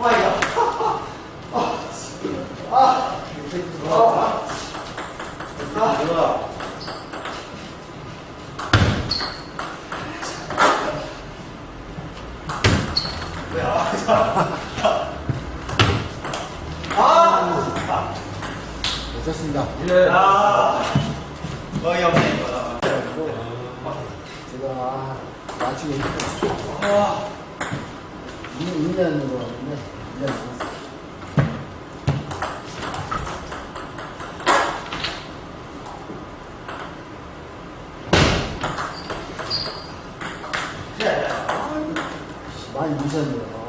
호마이야. 아, 아, 아, 아, 좋습니다. 예. 아, 거의 없네, 이거. 제가 나중에. 아. 있는 거 같은데 1년 남았어요. 많이 미셨네요.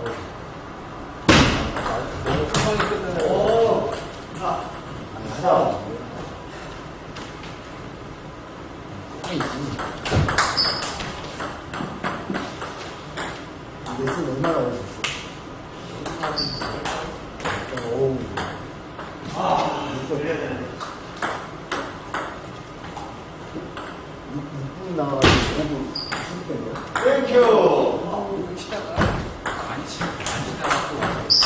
오, 자, 아니, 하다. 아니, 레슨 얼마나 오셨어요? 오우. 아, 돌려야 되는데. 6분 나가지고 5분 쉬었대요. 땡큐. 이거 치다가 안 치, 안 치다가 또 와서.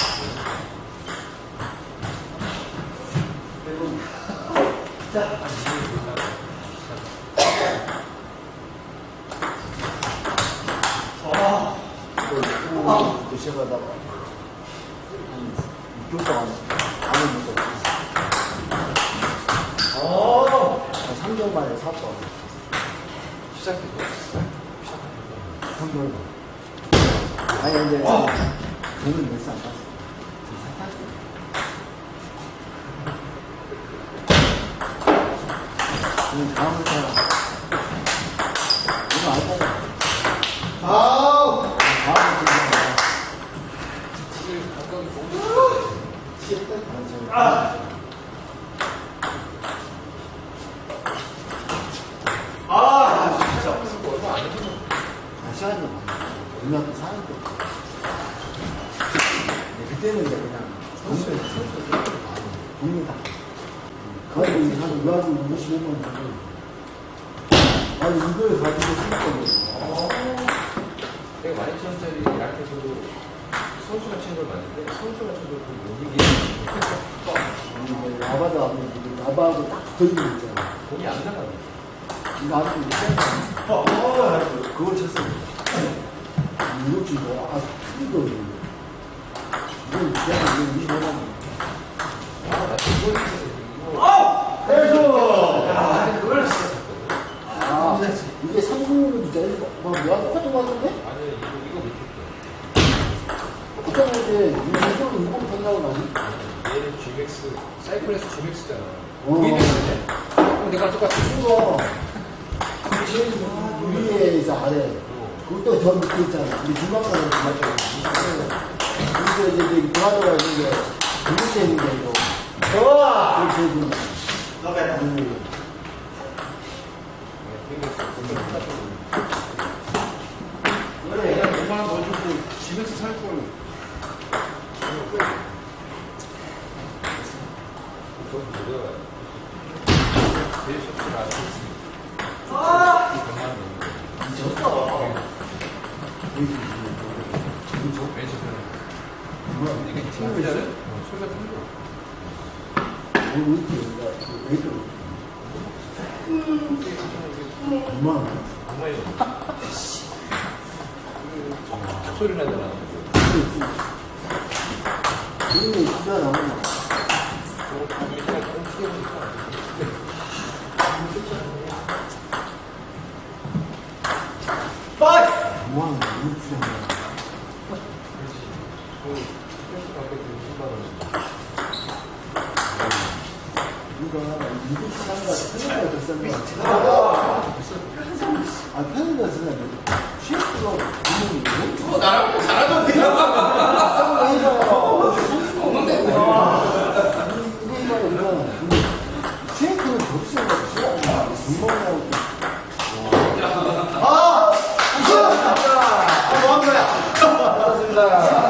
자, 아, 또, 또 시작하다가 한 6분 동안 아무 문제. 오, 한 3개월 만에 샀다. 시작해도 3개월 만에. 아니, 근데 와. 돈은 땄어. 샀어. 그럼 다음부터 이거. 아우, 사자. 이게 감각이 좋은 아, 아, 진짜. 거 얼마 안 해도 아, 시간이 많아. 얼마 사는 거. 그때는 이제 그냥 선수에 돈이 다. 거의 한 2만 25만 정도. 아니, 이걸 가지고. 내가 12,000원짜리 약에서도 선수가 걸 봤는데 선수가 쳐도 그 모기기 라바도 하면 라바하고 딱거 있잖아. 공이 안 나가요. 이거 아주 이 어, 어, 그걸 쳤어. 이거 치고, 아, 큰거 이건 그냥 이거 25만 원. 아, 나 그거 이거 아우, 땡큐. 야, 그걸 진짜 쳤거든. 아, 이게 3국은 진짜, 뭐, 뭐야, 똑같은 거 같은데? 아니 이거 이거 밑에 그때 이제, 이쪽으로 이거 된다고 나니? 거. 얘는 GMX 사이클에서 GMX잖아. 어. 그게 됐는데? 그럼 내가 똑같이 이거, 제일 위에 있어, 아래. 그것도 저 밑에 있잖아. 우리 중간가는 맞죠? 이거 이제, 이제, 도와줘야 이게, 있는 게 이거. 좋아. 해주는 거. 너가 음. 그래, 내가 얼마나 더 주고 GMX 살 걸. 그건 뭐야? 제일 좋지 않았지. 아, 백만 원. 졌어. 이거 왼쪽 편에. 뭐야? 이게 팀이잖아. 뭐, 소리 나잖아. 이게 진짜 나오나? 저거 가격이 조금 크게 보니까. 빠이. 뭐하는 거야? 이거 진짜 뭐야? 그렇지. 그 스페이스 가격이 60만 원. 이거 미국 시장과 편의가 더 싼 거 같 아. 아, 편의가 쓰면 취업도 분명히 어, 나랑 잘하던데. 없는데. 이거 이거 이거 취업은 접수가 없어. 금방나고 아! 아, 뭐한 거야? 반갑습니다.